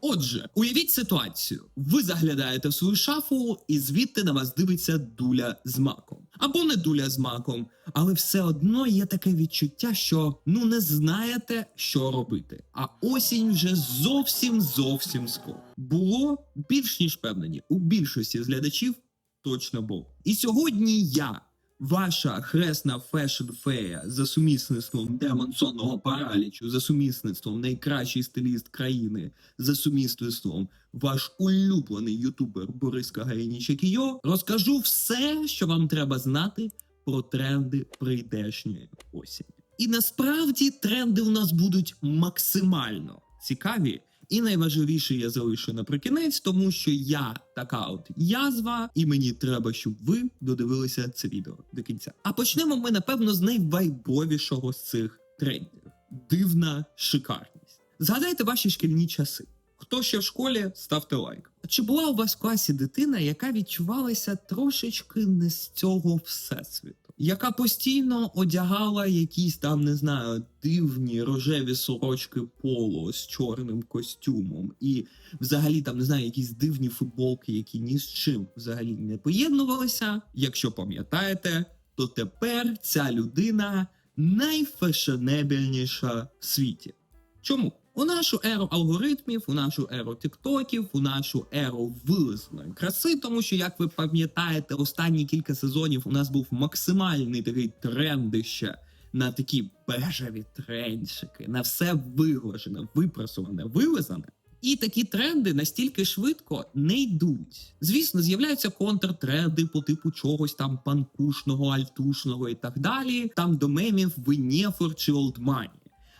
Отже, уявіть ситуацію: ви заглядаєте в свою шафу, і звідти на вас дивиться дуля з маком. Або не дуля з маком, але все одно є таке відчуття, що ну не знаєте, що робити. А осінь вже зовсім зовсім скоро. Було більш ніж впевнені, у більшості з глядачів точно був. І сьогодні я. Ваша хресна фешн-фея за сумісництвом демон сонного паралічу, за сумісництвом найкращий стиліст країни, за сумісництвом ваш улюблений ютубер Борис Кагаїніч Кіо, розкажу все, що вам треба знати про тренди прийдешньої осені. І насправді тренди у нас будуть максимально цікаві. І найважливіше я залишу наприкінець, тому що я така от язва, і мені треба, щоб ви додивилися це відео до кінця. А почнемо ми, напевно, з найвайбовішого з цих трендів: дивна шикарність. Згадайте ваші шкільні часи. Хто ще в школі, ставте лайк. Чи була у вас в класі дитина, яка відчувалася трошечки не з цього всесвіту? Яка постійно одягала якісь там, не знаю, дивні рожеві сорочки поло з чорним костюмом, і взагалі там не знаю, якісь дивні футболки, які ні з чим взагалі не поєднувалися. Якщо пам'ятаєте, то тепер ця людина найфешенебельніша в світі. Чому? У нашу еру алгоритмів, у нашу еру тіктоків, у нашу еру вилизаної краси, тому що, як ви пам'ятаєте, останні кілька сезонів у нас був максимальний такий трендище на такі бежеві трендчики, на все виглажене, випрасоване, вилизане. І такі тренди настільки швидко не йдуть. Звісно, з'являються контртренди по типу чогось там панкушного, альтушного і так далі. Там до мемів Винєфор чи Олдмані.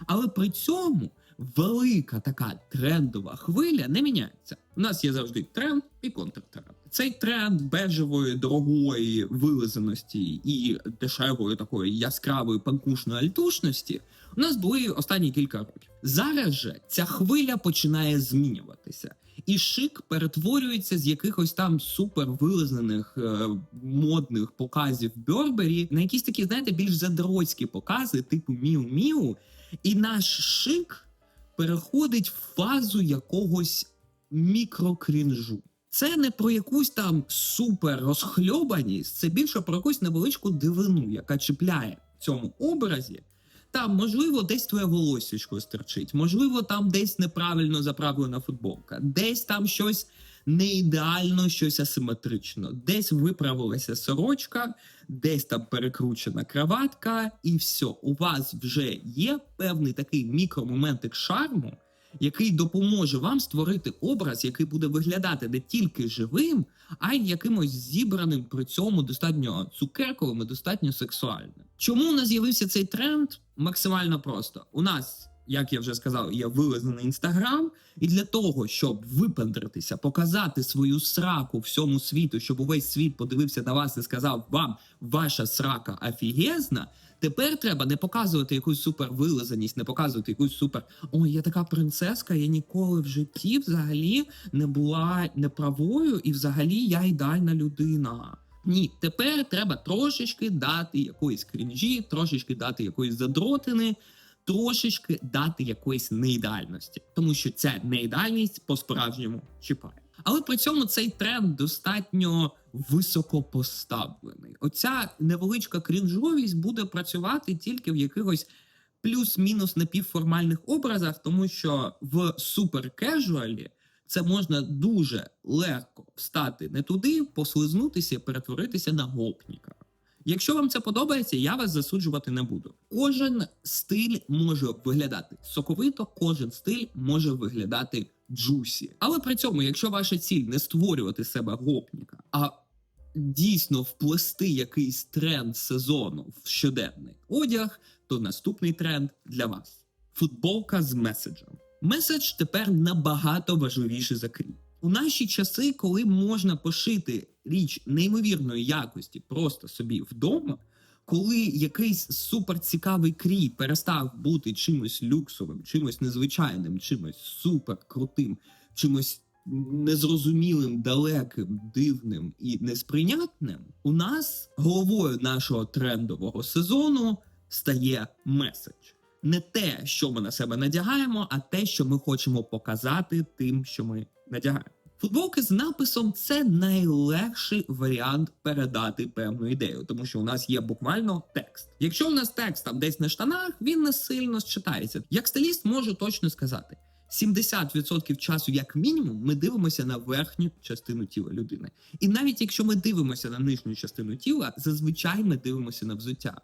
Але при цьому велика така трендова хвиля не міняється. У нас є завжди тренд і контртренд. Цей тренд бежевої, дорогої вилизаності і дешевої такої яскравої панкушної альтушності у нас були останні кілька років. Зараз же ця хвиля починає змінюватися. І шик перетворюється з якихось там супер вилизаних е, модних показів Бьорбері на якісь такі, знаєте, більш задротські покази, типу Міу-Міу. І наш шик переходить в фазу якогось мікрокрінжу. Це не про якусь там супер розхльобаність, це більше про якусь невеличку дивину, яка чіпляє в цьому образі. Там, можливо, десь твоє волоссячко стерчить, можливо, там десь неправильно заправлена футболка, десь там щось не ідеально, щось асиметрично, десь виправилася сорочка, десь там перекручена краватка, і все, у вас вже є певний такий мікромоментик шарму, який допоможе вам створити образ, який буде виглядати не тільки живим, а й якимось зібраним при цьому достатньо цукерковим і достатньо сексуальним. Чому у нас з'явився цей тренд? Максимально просто. У нас, як я вже сказав, є вилизаний інстаграм, і для того, щоб випендритися, показати свою сраку всьому світу, щоб увесь світ подивився на вас і сказав вам, ваша срака офігезна, Тепер треба не показувати якусь супер вилизаність, не показувати якусь супер. Ой, я така принцеска, я ніколи в житті взагалі не була неправою, і взагалі я ідеальна людина. Ні, тепер треба трошечки дати якоїсь крінжі, трошечки дати якоїсь задротини, трошечки дати якоїсь неідеальності, тому що ця неідеальність по-справжньому чіпає. Але при цьому цей тренд достатньо високо поставлений. Оця невеличка крінжовість буде працювати тільки в якихось плюс-мінус напівформальних образах, тому що в суперкежуалі це можна дуже легко встати не туди, послизнутися перетворитися на гопніка. Якщо вам це подобається, я вас засуджувати не буду. Кожен стиль може виглядати соковито, кожен стиль може виглядати джусі. Але при цьому, якщо ваша ціль не створювати себе гопніка, а дійсно вплести якийсь тренд сезону в щоденний одяг, то наступний тренд для вас футболка з меседжем. Меседж тепер набагато важливіший за крій. У наші часи, коли можна пошити річ неймовірної якості просто собі вдома, коли якийсь суперцікавий крій перестав бути чимось люксовим, чимось незвичайним, чимось суперкрутим, чимось незрозумілим, далеким, дивним і несприйнятним, у нас головою нашого трендового сезону стає меседж. Не те, що ми на себе надягаємо, а те, що ми хочемо показати тим, що ми надягаємо. Футболки з написом це найлегший варіант передати певну ідею, тому що у нас є буквально текст. Якщо у нас текст там десь на штанах, він не сильно считається. Як стиліст можу точно сказати. 70% часу, як мінімум, ми дивимося на верхню частину тіла людини. І навіть якщо ми дивимося на нижню частину тіла, зазвичай ми дивимося на взуття.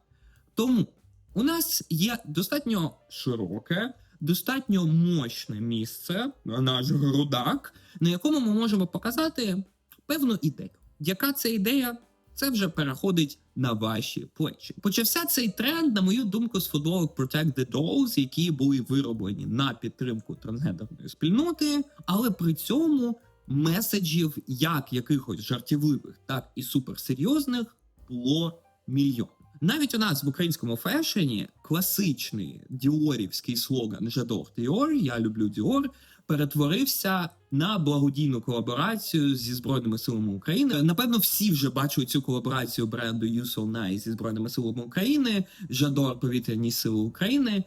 Тому у нас є достатньо широке, достатньо мощне місце, наш грудак, на якому ми можемо показати певну ідею. Яка це ідея? Це вже переходить на ваші плечі. Почався цей тренд, на мою думку, з футболок Protect the Dolls, які були вироблені на підтримку трансгендерної спільноти, але при цьому меседжів, як якихось жартівливих, так і суперсерйозних, було мільйон. Навіть у нас в українському фешені класичний діорівський слоган «J'adore Dior», я люблю Dior, перетворився на благодійну колаборацію зі збройними силами України. Напевно, всі вже бачили цю колаборацію бренду Nice зі збройними силами України. Жадор повітряні сили України.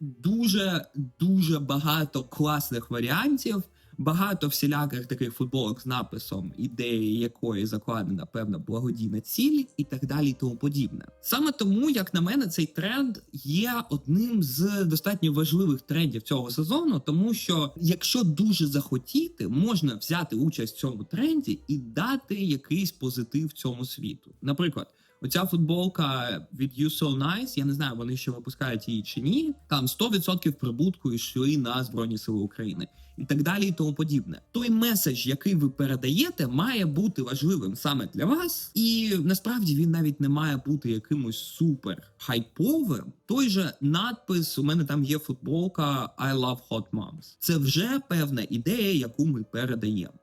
Дуже дуже багато класних варіантів. Багато всіляких таких футболок з написом, ідеї якої закладена певна благодійна ціль, і так далі, і тому подібне. Саме тому, як на мене, цей тренд є одним з достатньо важливих трендів цього сезону, тому що якщо дуже захотіти, можна взяти участь в цьому тренді і дати якийсь позитив цьому світу. Наприклад. Оця футболка від You So Nice, я не знаю, вони ще випускають її чи ні. Там 100% прибутку йшли на Збройні Сили України і так далі, і тому подібне. Той меседж, який ви передаєте, має бути важливим саме для вас, і насправді він навіть не має бути якимось супер хайповим. Той же надпис у мене там є футболка I love hot moms. Це вже певна ідея, яку ми передаємо.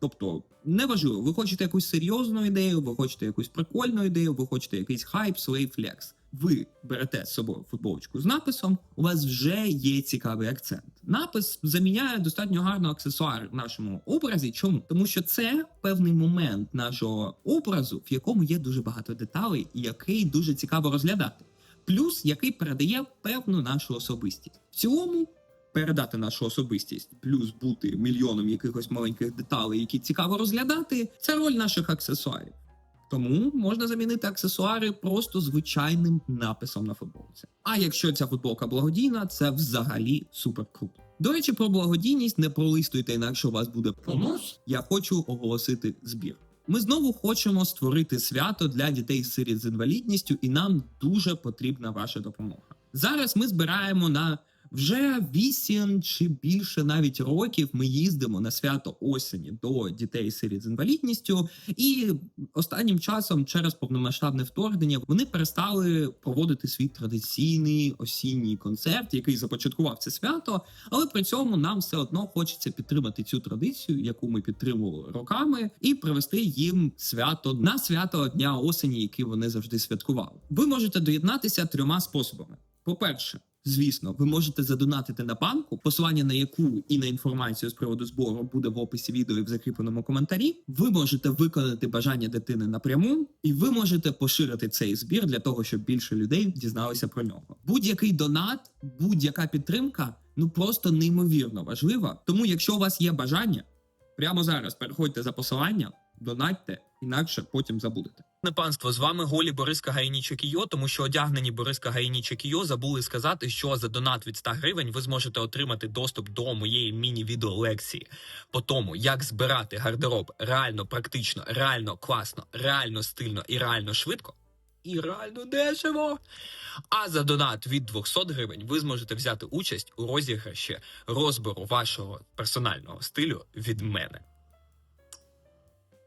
Тобто, неважливо, ви хочете якусь серйозну ідею, ви хочете якусь прикольну ідею, ви хочете якийсь хайп, свій флекс. Ви берете з собою футболочку з написом, у вас вже є цікавий акцент. Напис заміняє достатньо гарно аксесуар в нашому образі. Чому? Тому що це певний момент нашого образу, в якому є дуже багато деталей, який дуже цікаво розглядати. Плюс який передає певну нашу особистість. В цілому передати нашу особистість, плюс бути мільйоном якихось маленьких деталей, які цікаво розглядати, це роль наших аксесуарів. Тому можна замінити аксесуари просто звичайним написом на футболці. А якщо ця футболка благодійна, це взагалі супер круто. До речі, про благодійність не пролистуйте, інакше у вас буде понос. Я хочу оголосити збір. Ми знову хочемо створити свято для дітей сиріт з інвалідністю, і нам дуже потрібна ваша допомога. Зараз ми збираємо на вже вісім чи більше навіть років ми їздимо на свято осені до дітей сиріт з інвалідністю, і останнім часом, через повномасштабне вторгнення, вони перестали проводити свій традиційний осінній концерт, який започаткував це свято. Але при цьому нам все одно хочеться підтримати цю традицію, яку ми підтримували роками, і привести їм свято на свято дня осені, яке вони завжди святкували. Ви можете доєднатися трьома способами: по-перше. Звісно, ви можете задонатити на банку, посилання на яку і на інформацію з приводу збору буде в описі відео і в закріпленому коментарі. Ви можете виконати бажання дитини напряму, і ви можете поширити цей збір для того, щоб більше людей дізналися про нього. Будь-який донат, будь-яка підтримка ну просто неймовірно важлива. Тому, якщо у вас є бажання, прямо зараз переходьте за посиланням, донатьте, інакше потім забудете. Не панство, з вами голі Бориска Гаїні Чекіо, тому що одягнені Бориска Гаїні Чекіо забули сказати, що за донат від 100 гривень ви зможете отримати доступ до моєї міні-відеолекції по тому, як збирати гардероб реально практично, реально класно, реально стильно і реально швидко. І реально дешево. А за донат від 200 гривень ви зможете взяти участь у розіграші розбору вашого персонального стилю від мене.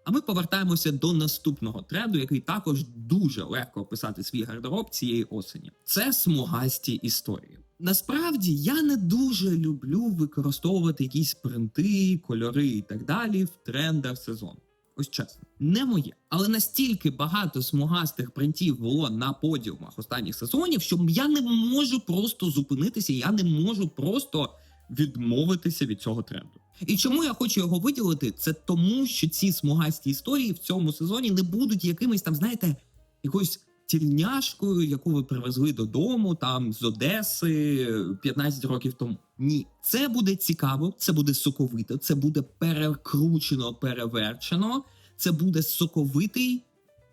А ми повертаємося до наступного тренду, який також дуже легко описати свій гардероб цієї осені. Це смугасті історії. Насправді я не дуже люблю використовувати якісь принти, кольори і так далі в трендах сезону. Ось чесно, не моє. Але настільки багато смугастих принтів було на подіумах останніх сезонів, що я не можу просто зупинитися, я не можу просто відмовитися від цього тренду. І чому я хочу його виділити? Це тому, що ці смугасті історії в цьому сезоні не будуть якимись там, знаєте, якоюсь тільняшкою, яку ви привезли додому, там з Одеси 15 років тому. Ні, це буде цікаво, це буде соковито, це буде перекручено, переверчено. Це буде соковитий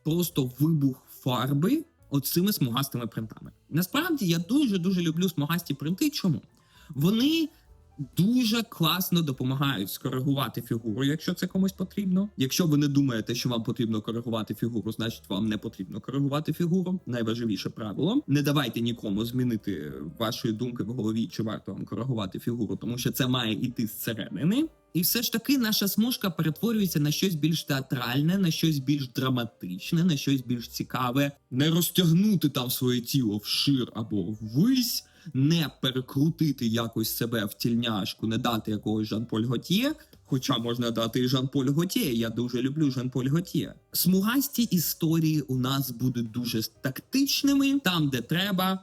просто вибух фарби оцими смугастими принтами. Насправді я дуже дуже люблю смугасті принти. Чому? Вони дуже класно допомагають скоригувати фігуру, якщо це комусь потрібно. Якщо ви не думаєте, що вам потрібно коригувати фігуру, значить вам не потрібно коригувати фігуру. Найважливіше правило. Не давайте нікому змінити вашої думки в голові, чи варто вам коригувати фігуру, тому що це має іти зсередини. І все ж таки наша смужка перетворюється на щось більш театральне, на щось більш драматичне, на щось більш цікаве. Не розтягнути там своє тіло вшир або ввись, не перекрутити якось себе в тільняшку, не дати якогось Жан-Поль Готьє. Хоча можна дати і Жан-Поль Готьє, я дуже люблю Жан-Поль Готьє. Смугасті історії у нас будуть дуже тактичними, там, де треба,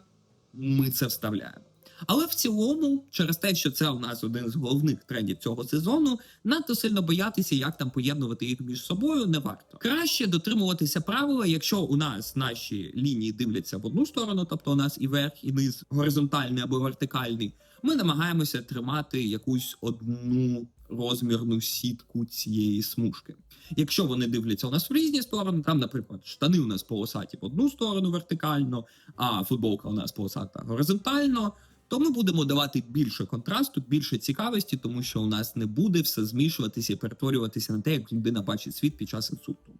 ми це вставляємо. Але в цілому, через те, що це у нас один з головних трендів цього сезону, надто сильно боятися, як там поєднувати їх між собою, не варто. Краще дотримуватися правила, якщо у нас наші лінії дивляться в одну сторону, тобто у нас і верх, і низ горизонтальний або вертикальний. Ми намагаємося тримати якусь одну розмірну сітку цієї смужки. Якщо вони дивляться у нас в різні сторони, там, наприклад, штани у нас полосаті в одну сторону вертикально, а футболка у нас полосата горизонтально то ми будемо давати більше контрасту, більше цікавості, тому що у нас не буде все змішуватися і перетворюватися на те, як людина бачить світ під час інсульту.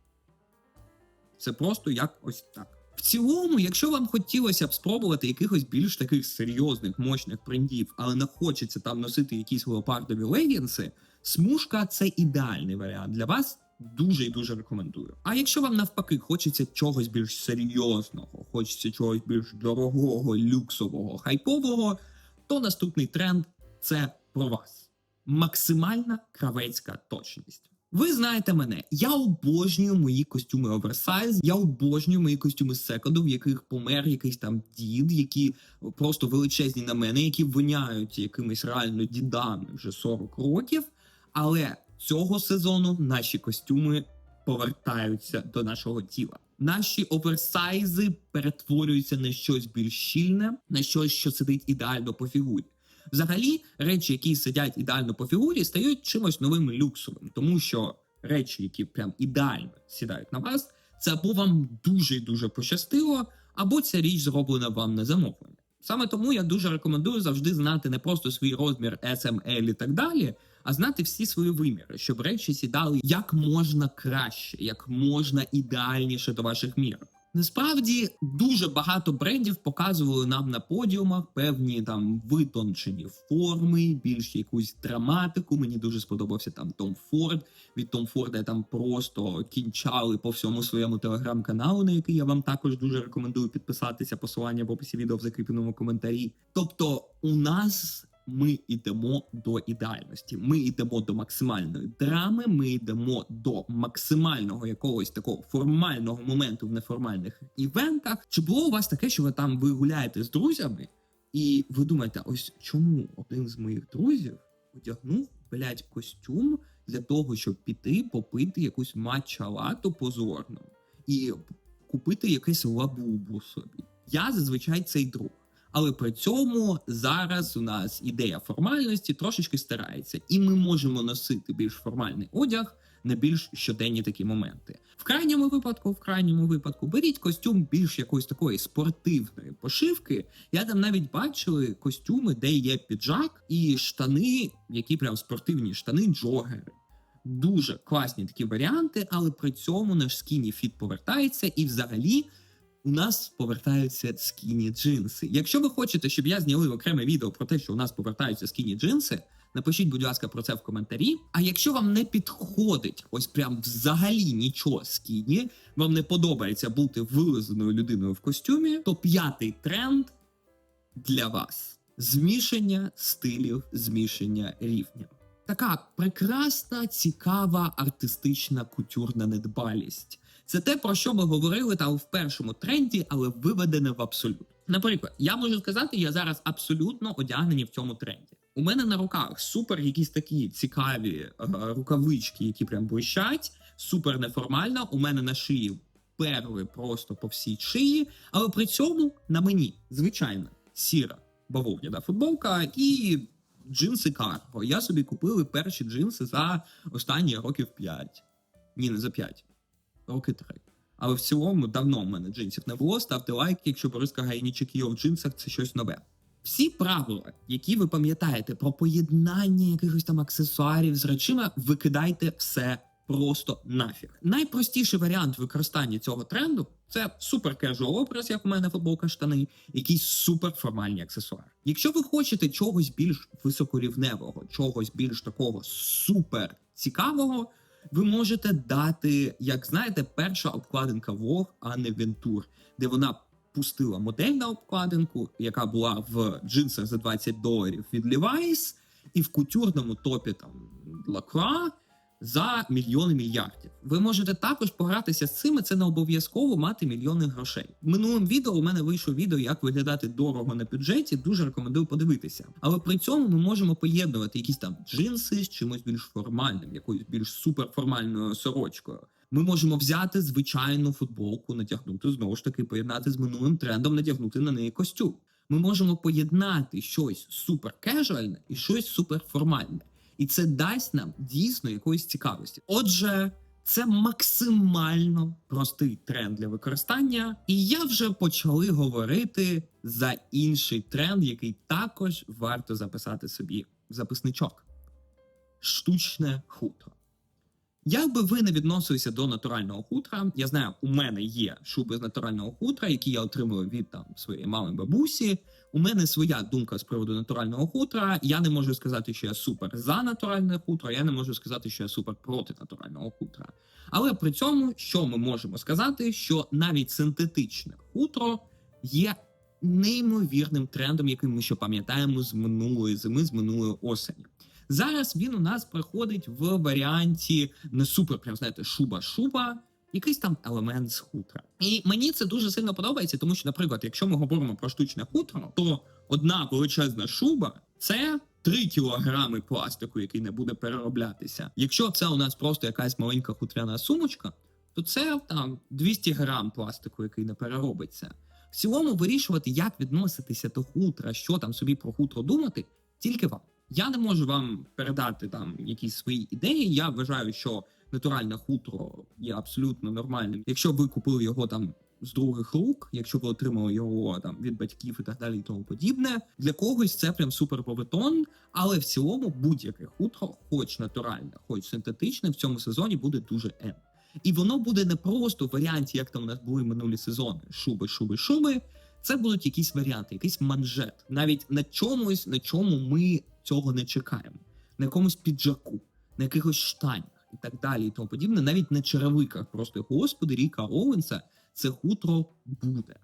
Це просто як ось так. В цілому, якщо вам хотілося б спробувати якихось більш таких серйозних мощних брендів, але не хочеться там носити якісь леопардові легінси, смужка це ідеальний варіант для вас. Дуже і дуже рекомендую. А якщо вам навпаки хочеться чогось більш серйозного, хочеться чогось більш дорогого, люксового, хайпового, то наступний тренд це про вас. Максимальна кравецька точність. Ви знаєте мене, я обожнюю мої костюми оверсайз, я обожнюю мої костюми секонду, в яких помер якийсь там дід, які просто величезні на мене, які виняють якимись реально дідами вже 40 років. Але цього сезону наші костюми повертаються до нашого тіла. Наші оверсайзи перетворюються на щось більш щільне, на щось, що сидить ідеально по фігурі. Взагалі, речі, які сидять ідеально по фігурі, стають чимось новим люксовим, тому що речі, які прям ідеально сідають на вас, це або вам дуже дуже пощастило, або ця річ зроблена вам на замовлення. Саме тому я дуже рекомендую завжди знати не просто свій розмір SML і так далі, а знати всі свої виміри, щоб речі сідали як можна краще, як можна ідеальніше до ваших мірок. Насправді дуже багато брендів показували нам на подіумах певні там витончені форми, більш якусь драматику. Мені дуже сподобався там Том Форд. Від Том Форда там просто кінчали по всьому своєму телеграм-каналу, на який я вам також дуже рекомендую підписатися. Посилання в описі відео в закріпленому коментарі. Тобто, у нас ми йдемо до ідеальності. Ми йдемо до максимальної драми. Ми йдемо до максимального якогось такого формального моменту в неформальних івентах. Чи було у вас таке, що ви там ви гуляєте з друзями, і ви думаєте, ось чому один з моїх друзів одягнув блядь, костюм для того, щоб піти попити якусь матча-лату позорну і купити якесь лабубу собі. Я зазвичай цей друг. Але при цьому зараз у нас ідея формальності трошечки стирається, і ми можемо носити більш формальний одяг на більш щоденні такі моменти. В крайньому випадку, в крайньому випадку, беріть костюм більш якоїсь такої спортивної пошивки. Я там навіть бачили костюми, де є піджак і штани, які прям спортивні штани, джогери. Дуже класні такі варіанти, але при цьому наш скіні фіт повертається і взагалі у нас повертаються скіні джинси. Якщо ви хочете, щоб я зняли окреме відео про те, що у нас повертаються скіні джинси, напишіть, будь ласка, про це в коментарі. А якщо вам не підходить ось прям взагалі нічого скіні, вам не подобається бути вилизаною людиною в костюмі, то п'ятий тренд для вас: змішання стилів, змішання рівнів. Така прекрасна, цікава, артистична кутюрна недбалість. Це те, про що ми говорили там в першому тренді, але виведене в абсолют. Наприклад, я можу сказати, я зараз абсолютно одягнені в цьому тренді. У мене на руках супер якісь такі цікаві е, рукавички, які прям блищать, супер неформально. У мене на шиї перли просто по всій шиї, але при цьому на мені звичайна сіра бавовняна футболка і джинси Карго. Я собі купили перші джинси за останні років 5. Ні, не за 5, роки 3. Але в цілому давно в мене джинсів не було. Ставте лайк, якщо Бориска Гайнічик є в джинсах, це щось нове. Всі правила, які ви пам'ятаєте про поєднання якихось там аксесуарів з речима, викидайте все просто нафіг. Найпростіший варіант використання цього тренду це супер кежуал образ, як у мене футболка штани, якийсь супер формальні аксесуари. Якщо ви хочете чогось більш високорівневого, чогось більш такого супер цікавого, ви можете дати, як знаєте, перша обкладинка Vogue, а не Вентур, де вона пустила модель на обкладинку, яка була в джинсах за 20 доларів від Levi's, і в кутюрному топі там Lacroix за мільйони мільярдів. Ви можете також погратися з цим, це не обов'язково мати мільйони грошей. В минулому відео у мене вийшло відео, як виглядати дорого на бюджеті. Дуже рекомендую подивитися. Але при цьому ми можемо поєднувати якісь там джинси з чимось більш формальним, якоюсь більш суперформальною сорочкою. Ми можемо взяти звичайну футболку, натягнути знову ж таки, поєднати з минулим трендом, надягнути на неї костюм. Ми можемо поєднати щось супер кежуальне і щось суперформальне. І це дасть нам дійсно якоїсь цікавості. Отже, це максимально простий тренд для використання, і я вже почали говорити за інший тренд, який також варто записати собі в записничок: штучне хутро. Як би ви не відносилися до натурального хутра, я знаю, у мене є шуби з натурального хутра, які я отримую від там своєї мами бабусі. У мене своя думка з приводу натурального хутра. Я не можу сказати, що я супер за натуральне хутро, я не можу сказати, що я супер проти натурального хутра. Але при цьому, що ми можемо сказати, що навіть синтетичне хутро є неймовірним трендом, який ми ще пам'ятаємо з минулої зими, з минулої осені. Зараз він у нас приходить в варіанті не супер, прям знаєте, шуба-шуба, якийсь там елемент з хутра. І мені це дуже сильно подобається, тому що, наприклад, якщо ми говоримо про штучне хутро, то одна величезна шуба це 3 кілограми пластику, який не буде перероблятися. Якщо це у нас просто якась маленька хутряна сумочка, то це там 200 грам пластику, який не переробиться. В цілому вирішувати, як відноситися до хутра, що там собі про хутро думати, тільки вам. Я не можу вам передати там якісь свої ідеї. Я вважаю, що натуральне хутро є абсолютно нормальним. Якщо ви купили його там з других рук, якщо ви отримали його там від батьків і так далі, і тому подібне, для когось це прям супер повитон, але в цілому будь-яке хутро, хоч натуральне, хоч синтетичне, в цьому сезоні буде дуже ем. І воно буде не просто в варіанті, як там у нас були минулі сезони: шуби, шуби, шуби. Це будуть якісь варіанти, якийсь манжет, навіть на чомусь, на чому ми цього не чекаємо, на якомусь піджаку, на якихось штанях і так далі, і тому подібне, навіть на черевиках. Просто господи, Ріка Оуенса, це хутро буде.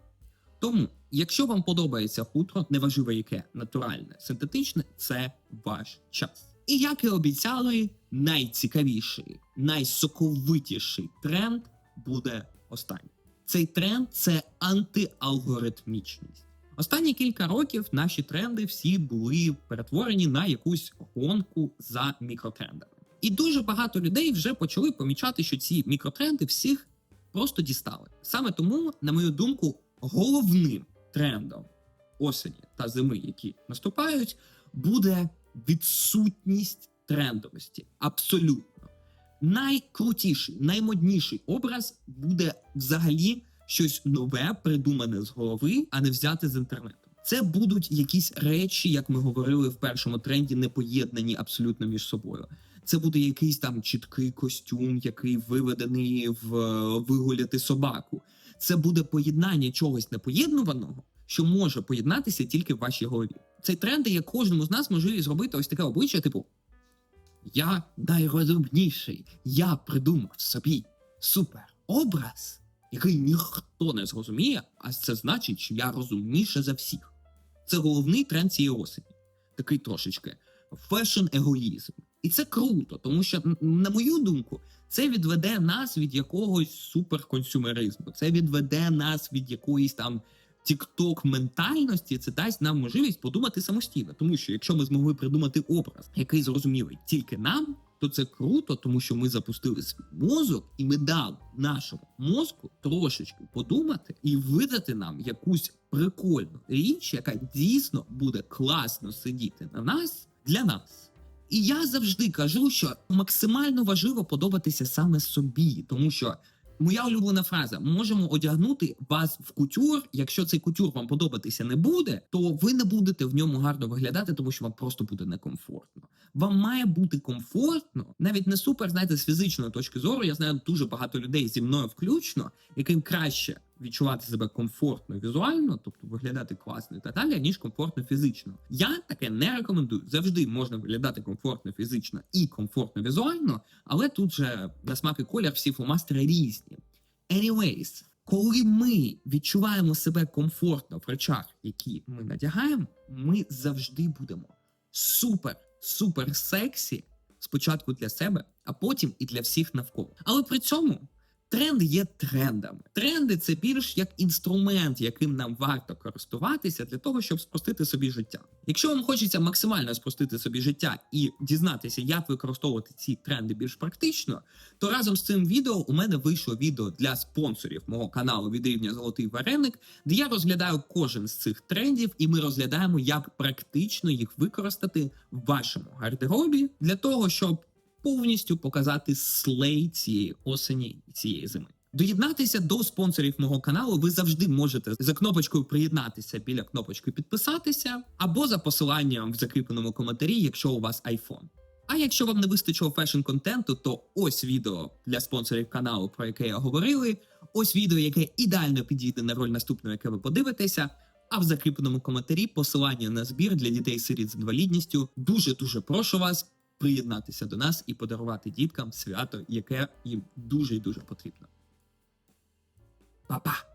Тому, якщо вам подобається хутро, неважливо яке натуральне, синтетичне, це ваш час. І як і обіцяли, найцікавіший, найсоковитіший тренд буде останній. Цей тренд це антиалгоритмічність. Останні кілька років наші тренди всі були перетворені на якусь гонку за мікротрендами. І дуже багато людей вже почали помічати, що ці мікротренди всіх просто дістали. Саме тому, на мою думку, головним трендом осені та зими, які наступають, буде відсутність трендовості. Абсолютно. Найкрутіший, наймодніший образ буде взагалі щось нове, придумане з голови, а не взяте з інтернету. Це будуть якісь речі, як ми говорили в першому тренді, не поєднані абсолютно між собою. Це буде якийсь там чіткий костюм, який виведений в вигуляти собаку. Це буде поєднання чогось непоєднуваного, що може поєднатися тільки в вашій голові. Цей тренд дає кожному з нас можливість зробити ось таке обличчя, типу: Я найрозумніший, я придумав собі супер образ, який ніхто не зрозуміє, а це значить, що я розумніше за всіх. Це головний тренд цієї осені. Такий трошечки фешн-егоїзм. І це круто, тому що, на мою думку, це відведе нас від якогось суперконсюмеризму. Це відведе нас від якоїсь там тікток ментальності, це дасть нам можливість подумати самостійно. Тому що якщо ми змогли придумати образ, який зрозумілий тільки нам, то це круто, тому що ми запустили свій мозок, і ми дали нашому мозку трошечки подумати і видати нам якусь прикольну річ, яка дійсно буде класно сидіти на нас для нас. І я завжди кажу, що максимально важливо подобатися саме собі, тому що моя улюблена фраза: можемо одягнути вас в кутюр. Якщо цей кутюр вам подобатися не буде, то ви не будете в ньому гарно виглядати, тому що вам просто буде некомфортно. Вам має бути комфортно, навіть не супер, знаєте, з фізичної точки зору. Я знаю дуже багато людей зі мною включно, яким краще відчувати себе комфортно візуально, тобто виглядати класно і так далі, ніж комфортно фізично. Я таке не рекомендую. Завжди можна виглядати комфортно фізично і комфортно візуально, але тут же на смак і колір всі фломастери різні. Anyways, коли ми відчуваємо себе комфортно в речах, які ми надягаємо, ми завжди будемо супер, супер сексі спочатку для себе, а потім і для всіх навколо. Але при цьому тренди є трендами. Тренди це більш як інструмент, яким нам варто користуватися для того, щоб спростити собі життя. Якщо вам хочеться максимально спростити собі життя і дізнатися, як використовувати ці тренди більш практично, то разом з цим відео у мене вийшло відео для спонсорів мого каналу від рівня Золотий Вареник, де я розглядаю кожен з цих трендів, і ми розглядаємо, як практично їх використати в вашому гардеробі для того, щоб повністю показати слей цієї осені і цієї зими. Доєднатися до спонсорів мого каналу ви завжди можете за кнопочкою приєднатися біля кнопочки підписатися або за посиланням в закріпленому коментарі, якщо у вас iPhone. А якщо вам не вистачило фешн контенту, то ось відео для спонсорів каналу, про яке я говорили. Ось відео, яке ідеально підійде на роль наступного, яке ви подивитеся. А в закріпленому коментарі посилання на збір для дітей сиріт з інвалідністю. Дуже дуже прошу вас приєднатися до нас і подарувати діткам свято, яке їм дуже і дуже потрібно. Па-па!